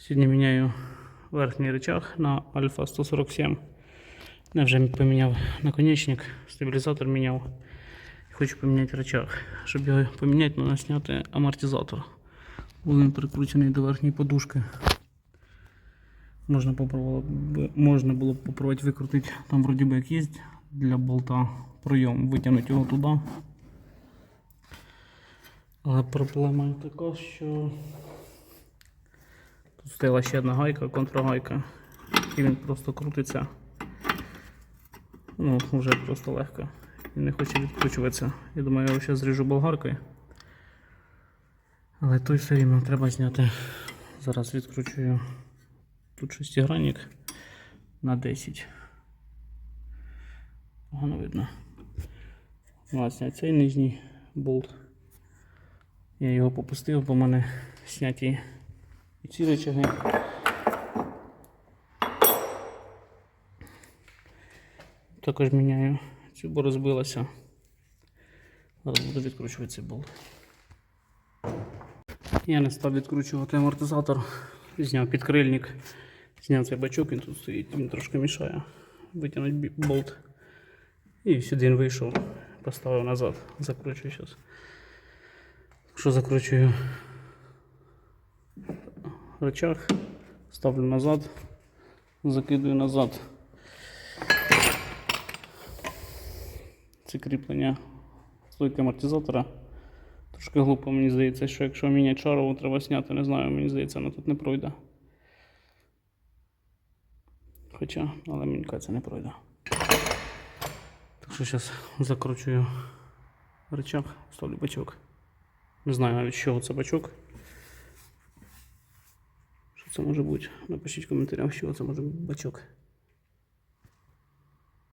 Сьогодні міняю верхній рычаг на Альфа 147. Я вже поміняв наконечник, стабілізатор міняв. Хочу поміняти рычаг. Щоб його поміняти, треба зняти амортизатор. Він прикручений до верхньої подушки. Можна, можна було б попробувати викрутити. Там вроді би як є для болта пройом, витягнути його туди. Але проблема така, що тут ще одна гайка, контрагайка, і він просто крутиться. Ну, вже просто легко. Він не хоче відкручуватися. Я думаю, я його зараз зріжу болгаркою. Але той все рівно треба зняти. Зараз відкручую тут шестигранник на 10. Погано видно. Зняти цей нижній болт. Я його попустив, бо в мене зняті і ці речаги. Також міняю цю, бо розбилася. Зараз буду відкручувати цей болт. Я не став відкручувати амортизатор, зняв підкрильник, зняв цей бачок, він тут стоїть, він трошки мішає. Витягнути болт. І сюди він вийшов, поставив назад, закручую зараз. Що закручую рычаг, ставлю назад, закидую назад. Це кріплення стойки амортизатора. Трошки глупо, мені здається, що якщо міняти шарову, треба зняти, не знаю, мені здається, вона тут не пройде. Хоча, але мені кажеться, не пройде. Так що зараз закручую рычаг, ставлю бачок. Не знаю навіть з чого це бачок. Що це може бути? Напишіть в коментарях, що це може бути бачок.